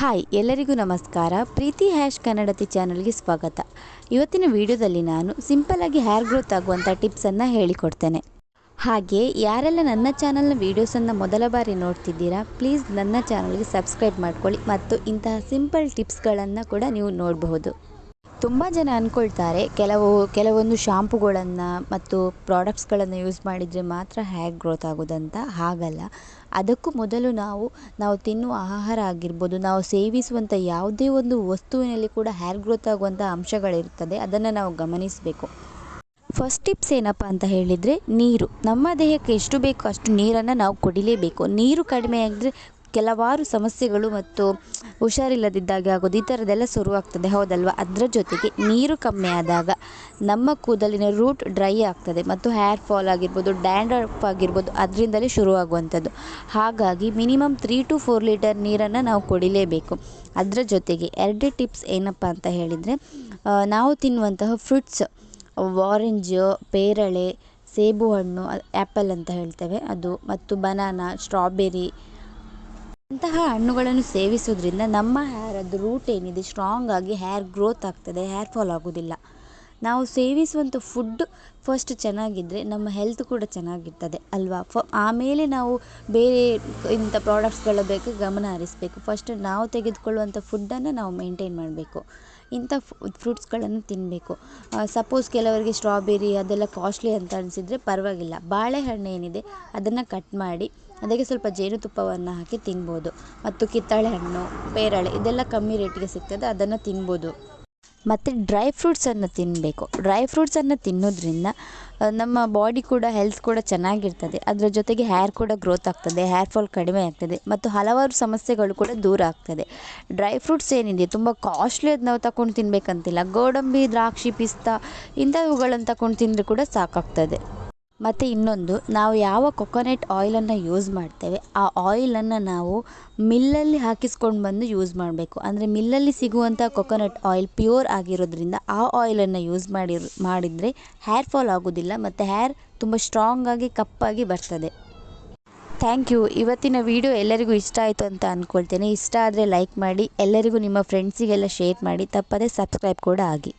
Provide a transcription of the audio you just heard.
Hi, ಎಲ್ಲರಿಗೂ ನಮಸ್ಕಾರ. ಪ್ರೀತಿ hash ಕನ್ನಡತಿ ಚಾನಲ್ಗೆ ಸ್ವಾಗತ. ಇವತ್ತಿನ ವಿಡಿಯೋದಲ್ಲಿ ನಾನು ಸಿಂಪಲ್ಲಾಗಿ ಹೇರ್ ಗ್ರೋತ್ ಆಗುವಂಥ ಟಿಪ್ಸನ್ನು ಹೇಳಿಕೊಡ್ತೇನೆ. ಹಾಗೆ, ಯಾರೆಲ್ಲ ನನ್ನ ಚಾನಲ್ನ ವೀಡಿಯೋಸನ್ನು ಮೊದಲ ಬಾರಿ ನೋಡ್ತಿದ್ದೀರಾ, ಪ್ಲೀಸ್ ನನ್ನ ಚಾನಲ್ಗೆ ಸಬ್ಸ್ಕ್ರೈಬ್ ಮಾಡ್ಕೊಳ್ಳಿ ಮತ್ತು ಇಂತಹ ಸಿಂಪಲ್ ಟಿಪ್ಸ್ಗಳನ್ನು ಕೂಡ ನೀವು ನೋಡಬಹುದು. ತುಂಬ ಜನ ಅಂದ್ಕೊಳ್ತಾರೆ ಕೆಲವು, ಕೆಲವೊಂದು ಶಾಂಪುಗಳನ್ನು ಮತ್ತು ಪ್ರಾಡಕ್ಟ್ಸ್ಗಳನ್ನು ಯೂಸ್ ಮಾಡಿದರೆ ಮಾತ್ರ ಹೇರ್ ಗ್ರೋತ್ ಆಗೋದಂತ ಹಾಗಲ್ಲ. ಅದಕ್ಕೂ ಮೊದಲು ನಾವು ನಾವು ತಿನ್ನುವ ಆಹಾರ ಆಗಿರ್ಬೋದು, ನಾವು ಸೇವಿಸುವಂಥ ಯಾವುದೇ ಒಂದು ವಸ್ತುವಿನಲ್ಲಿ ಕೂಡ ಹೇರ್ ಗ್ರೋತ್ ಆಗುವಂಥ ಅಂಶಗಳಿರ್ತದೆ, ಅದನ್ನು ನಾವು ಗಮನಿಸಬೇಕು. ಫಸ್ಟ್ ಟಿಪ್ಸ್ ಏನಪ್ಪ ಅಂತ ಹೇಳಿದರೆ, ನೀರು. ನಮ್ಮ ದೇಹಕ್ಕೆ ಎಷ್ಟು ಬೇಕೋ ಅಷ್ಟು ನೀರನ್ನು ನಾವು ಕುಡಿಲೇಬೇಕು. ನೀರು ಕಡಿಮೆ ಆಗಿದ್ರೆ ಕೆಲವಾರು ಸಮಸ್ಯೆಗಳು ಮತ್ತು ಹುಷಾರಿಲ್ಲದಿದ್ದಾಗೆ ಆಗೋದು ಈ ಥರದ್ದೆಲ್ಲ ಶುರುವಾಗ್ತದೆ. ಹೌದಲ್ವಾ? ಅದರ ಜೊತೆಗೆ ನೀರು ಕಮ್ಮಿ ಆದಾಗ ನಮ್ಮ ಕೂದಲಿನ ರೂಟ್ ಡ್ರೈ ಆಗ್ತದೆ ಮತ್ತು ಹೇರ್ ಫಾಲ್ ಆಗಿರ್ಬೋದು, ಡ್ಯಾಂಡ್ರಫ್ ಆಗಿರ್ಬೋದು, ಅದರಿಂದಲೇ ಶುರುವಾಗುವಂಥದ್ದು. ಹಾಗಾಗಿ minimum three to four litre ನೀರನ್ನು ನಾವು ಕುಡಿಲೇಬೇಕು. ಅದರ ಜೊತೆಗೆ ಎರಡೇ ಟಿಪ್ಸ್ ಏನಪ್ಪ ಅಂತ ಹೇಳಿದರೆ ನಾವು ತಿನ್ನುವಂತಹ ಫ್ರೂಟ್ಸ್, ಆರೆಂಜ್, ಪೇರಳೆ ಸೇಬು ಹಣ್ಣು ಆ್ಯಪಲ್ ಅಂತ ಹೇಳ್ತೇವೆ. ಅದು ಮತ್ತು ಬನಾನಾ, ಸ್ಟ್ರಾಬೆರಿ ಅಂತಹ ಹಣ್ಣುಗಳನ್ನು ಸೇವಿಸೋದ್ರಿಂದ ನಮ್ಮ ಹೇರದ್ದು ರೂಟ್ ಏನಿದೆ ಸ್ಟ್ರಾಂಗ್ ಆಗಿ ಹೇರ್ ಗ್ರೋತ್ ಆಗ್ತದೆ ಹೇರ್ ಫಾಲ್ ಆಗೋದಿಲ್ಲ. ನಾವು ಸೇವಿಸುವಂಥ ಫುಡ್ ಫಸ್ಟ್ ಚೆನ್ನಾಗಿದ್ದರೆ ನಮ್ಮ ಹೆಲ್ತ್ ಕೂಡ ಚೆನ್ನಾಗಿರ್ತದೆ ಅಲ್ವಾ? ಫ ಆಮೇಲೆ ನಾವು ಬೇರೆ ಇಂಥ ಪ್ರಾಡಕ್ಟ್ಸ್ಗಳ ಬೇಕು ಗಮನ ಹರಿಸಬೇಕು. ಫಸ್ಟ್ ನಾವು ತೆಗೆದುಕೊಳ್ಳುವಂಥ ಫುಡ್ಡನ್ನು ನಾವು ಮೇಂಟೈನ್ ಮಾಡಬೇಕು. ಇಂಥ ಫ್ರೂಟ್ಸ್ಗಳನ್ನು ತಿನ್ನಬೇಕು ಸಪೋಸ್ ಕೆಲವರಿಗೆ ಸ್ಟ್ರಾಬೆರಿ ಅದೆಲ್ಲ ಕಾಸ್ಟ್ಲಿ ಅಂತ ಅನಿಸಿದರೆ ಪರವಾಗಿಲ್ಲ. ಬಾಳೆಹಣ್ಣು ಏನಿದೆ, ಅದನ್ನು ಕಟ್ ಮಾಡಿ ಅದಕ್ಕೆ ಸ್ವಲ್ಪ ಜೇನುತುಪ್ಪವನ್ನು ಹಾಕಿ ತಿನ್ಬೋದು. ಮತ್ತು ಕಿತ್ತಳೆ ಹಣ್ಣು ಪೇರಳೆ ಇದೆಲ್ಲ ಕಮ್ಮಿ ರೇಟಿಗೆ ಸಿಗ್ತದೆ, ಅದನ್ನು ತಿನ್ಬೋದು. ಮತ್ತು ಡ್ರೈ ಫ್ರೂಟ್ಸನ್ನು ತಿನ್ನಬೇಕು ಡ್ರೈ ಫ್ರೂಟ್ಸನ್ನು ತಿನ್ನೋದ್ರಿಂದ ನಮ್ಮ ಬಾಡಿ ಕೂಡ, ಹೆಲ್ತ್ ಕೂಡ ಚೆನ್ನಾಗಿರ್ತದೆ. ಅದರ ಜೊತೆಗೆ ಹೇರ್ ಕೂಡ ಗ್ರೋತ್ ಆಗ್ತದೆ, ಹೇರ್ ಫಾಲ್ ಕಡಿಮೆ ಆಗ್ತದೆ, ಮತ್ತು ಹಲವಾರು ಸಮಸ್ಯೆಗಳು ಕೂಡ ದೂರ ಆಗ್ತದೆ. ಡ್ರೈ ಫ್ರೂಟ್ಸ್ ಏನಿದೆ? ತುಂಬ ಕಾಸ್ಟ್ಲಿ ಅದು ನಾವು ತಗೊಂಡು ತಿನ್ನಬೇಕಂತಿಲ್ಲ ಗೋಡಂಬಿ, ದ್ರಾಕ್ಷಿ, ಪಿಸ್ತಾ ಇಂಥವುಗಳನ್ನು ತಗೊಂಡು ತಿಂದರೆ ಕೂಡ ಸಾಕಾಗ್ತದೆ. ಮತ್ತು ಇನ್ನೊಂದು, ನಾವು ಯಾವ ಕೊಕೊನೆಟ್ ಆಯಿಲನ್ನು ಯೂಸ್ ಮಾಡ್ತೇವೆ, ಆ ಆಯಿಲನ್ನು ನಾವು ಮಿಲ್ಲಲ್ಲಿ ಹಾಕಿಸ್ಕೊಂಡು ಬಂದು ಯೂಸ್ ಮಾಡಬೇಕು. ಅಂದರೆ ಮಿಲ್ಲಲ್ಲಿ ಸಿಗುವಂಥ ಕೊಕೊನೆಟ್ ಆಯಿಲ್ ಪ್ಯೂರ್ ಆಗಿರೋದ್ರಿಂದ ಆ ಆಯಿಲನ್ನು ಯೂಸ್ ಮಾಡಿ ಮಾಡಿದರೆ ಹೇರ್ ಫಾಲ್ ಆಗೋದಿಲ್ಲ ಮತ್ತು ಹೇರ್ ತುಂಬ ಸ್ಟ್ರಾಂಗಾಗಿ ಕಪ್ಪಾಗಿ ಬರ್ತದೆ. ಥ್ಯಾಂಕ್ ಯು ಇವತ್ತಿನ ವಿಡಿಯೋ ಎಲ್ಲರಿಗೂ ಇಷ್ಟ ಆಯಿತು ಅಂತ ಅಂದ್ಕೊಳ್ತೇನೆ ಇಷ್ಟ ಆದರೆ ಲೈಕ್ ಮಾಡಿ, ಎಲ್ಲರಿಗೂ ನಿಮ್ಮ ಫ್ರೆಂಡ್ಸಿಗೆಲ್ಲ ಶೇರ್ ಮಾಡಿ, ತಪ್ಪದೇ ಸಬ್ಸ್ಕ್ರೈಬ್ ಕೂಡ ಆಗಿ.